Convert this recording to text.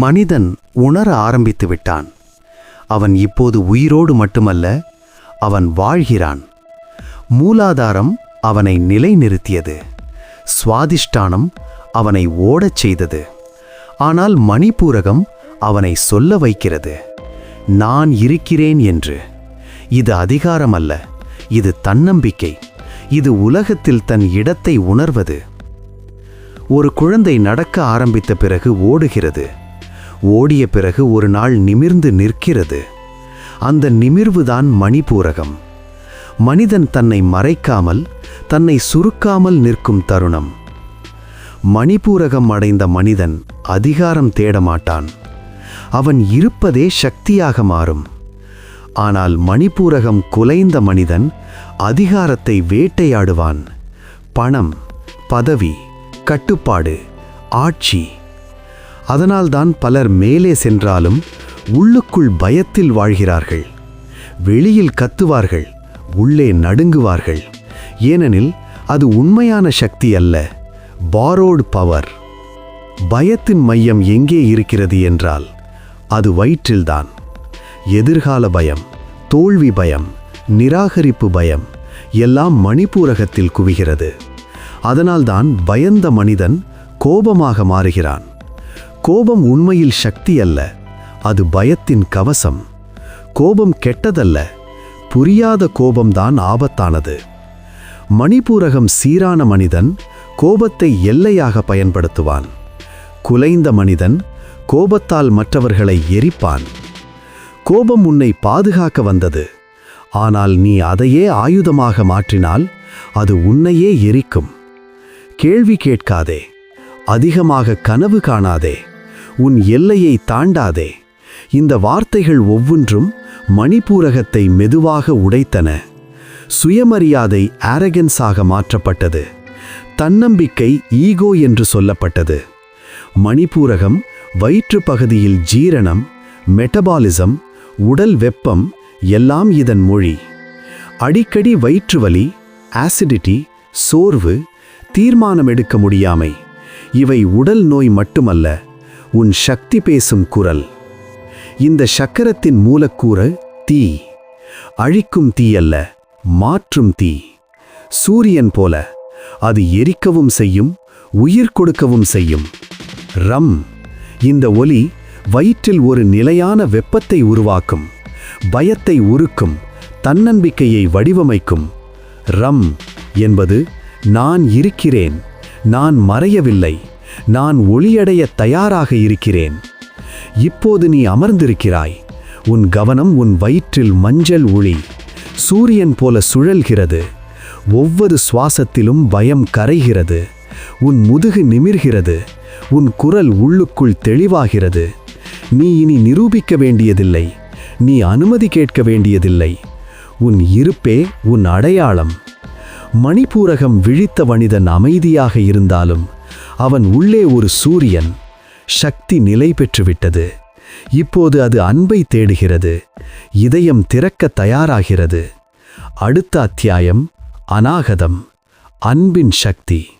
மனிதன் உணர ஆரம்பித்து விட்டான். அவன் இப்போது உயிரோடு மட்டுமல்ல அவன் வாழ்கிறான். மூலாதாரம் அவனை நிலைநிறுத்தியது. சுவாதிஷ்டானம் அவனை ஓடச் செய்தது. ஆனால் மணிப்பூரகம் அவனை சொல்ல வைக்கிறது நான் இருக்கிறேன் என்று. இது அதிகாரம் அல்ல இது தன்னம்பிக்கை. இது உலகத்தில் தன் இடத்தை உணர்வது. ஒரு குழந்தை நடக்க ஆரம்பித்த பிறகு ஓடுகிறது. ஓடிய பிறகு ஒரு நாள் நிமிர்ந்து நிற்கிறது. அந்த நிமிர்வுதான் மணிப்பூரகம். மனிதன் தன்னை மறைக்காமல் தன்னை சுருக்காமல் நிற்கும் தருணம். மணிப்பூரகம் அடைந்த மனிதன் அதிகாரம் தேடமாட்டான். அவன் இருப்பதே சக்தியாக மாறும். ஆனால் மணிப்பூரகம் குலைந்த மனிதன் அதிகாரத்தை வேட்டையாடுவான். பணம் பதவி கட்டுப்பாடு ஆட்சி அதனால்தான் பலர் மேலே சென்றாலும் உள்ளுக்குள் பயத்தில் வாழ்கிறார்கள். வெளியில் கத்துவார்கள் உள்ளே நடுங்குவார்கள். ஏனெனில் அது உண்மையான சக்தி அல்ல பாரோடு பவர் பயத்தின் மையம் எங்கே இருக்கிறது என்றால் அது வயிற்றில்தான் எதிர்கால பயம் தோல்வி பயம் நிராகரிப்பு பயம் எல்லாம் மணிப்பூரகத்தில் குவிகிறது. அதனால்தான் பயந்த மனிதன் கோபமாக மாறுகிறான். கோபம் உண்மையில் சக்தி அல்ல அது பயத்தின் கவசம். கோபம் கெட்டதல்ல புரியாத கோபம்தான் ஆபத்தானது. மணிப்பூரகம் சீரான மனிதன் கோபத்தை எல்லையாக பயன்படுத்துவான். குலைந்த மனிதன் கோபத்தால் மற்றவர்களை எரிப்பான். கோபம் உன்னை பாதுகாக்க வந்தது ஆனால் நீ அதையே ஆயுதமாக மாற்றினால் அது உன்னையே எரிக்கும். கேள்வி கேட்காதே அதிகமாக கனவு காணாதே. உன் எல்லையை தாண்டாதே. இந்த வார்த்தைகள் ஒவ்வொன்றும் மணிப்பூரகத்தை மெதுவாக உடைத்தன. சுயமரியாதை ஆரகன்ஸாக மாற்றப்பட்டது. தன்னம்பிக்கை ஈகோ என்று சொல்லப்பட்டது. மணிப்பூரகம் வயிற்று பகுதியில் ஜீரணம் மெட்டபாலிசம் உடல் வெப்பம் எல்லாம் இதன் மொழி. அடிக்கடி வயிற்று வலி ஆசிடிட்டி சோர்வு தீர்மானம் எடுக்க முடியாமை. இவை உடல் நோய் மட்டுமல்ல உன் சக்தி பேசும் குரல். இந்த சக்கரத்தின் மூலக்கூறு தீ. அழிக்கும் தீ அல்ல மாற்றும் தீ. சூரியன் போல அது எரிக்கவும் செய்யும் உயிர் கொடுக்கவும் செய்யும். ரம். இந்த ஒலி வயிற்றில் ஒரு நிலையான வெப்பத்தை உருவாக்கும் பயத்தை உருக்கும் தன்னம்பிக்கையை வடிவமைக்கும். ரம் என்பது நான் இருக்கிறேன் நான் மறையவில்லை நான் ஒளியடைய தயாராக இருக்கிறேன். இப்போது நீ அமர்ந்திருக்கிறாய். உன் கவனம் உன் வயிற்றில் மஞ்சள் ஒளி. சூரியன் போல சுழல்கிறது. ஒவ்வொரு சுவாசத்திலும் பயம் கரைகிறது. உன் முதுகு நிமிர்கிறது. உன் குரல் உள்ளுக்குள் தெளிவாகிறது. நீ இனி நிரூபிக்க வேண்டியதில்லை. நீ அனுமதி கேட்க வேண்டியதில்லை. உன் இருப்பே உன் அடையாளம். மணிப்பூரகம் விழித்த மனிதன் அமைதியாக இருந்தாலும் அவன் உள்ளே ஒரு சூரியன் சக்தி நிலை பெற்றுவிட்டது. இப்போது அது அன்பை தேடுகிறது. இதயம் திறக்க தயாராகிறது. அடுத்த அத்தியாயம் அநாகதம் அன்பின் சக்தி.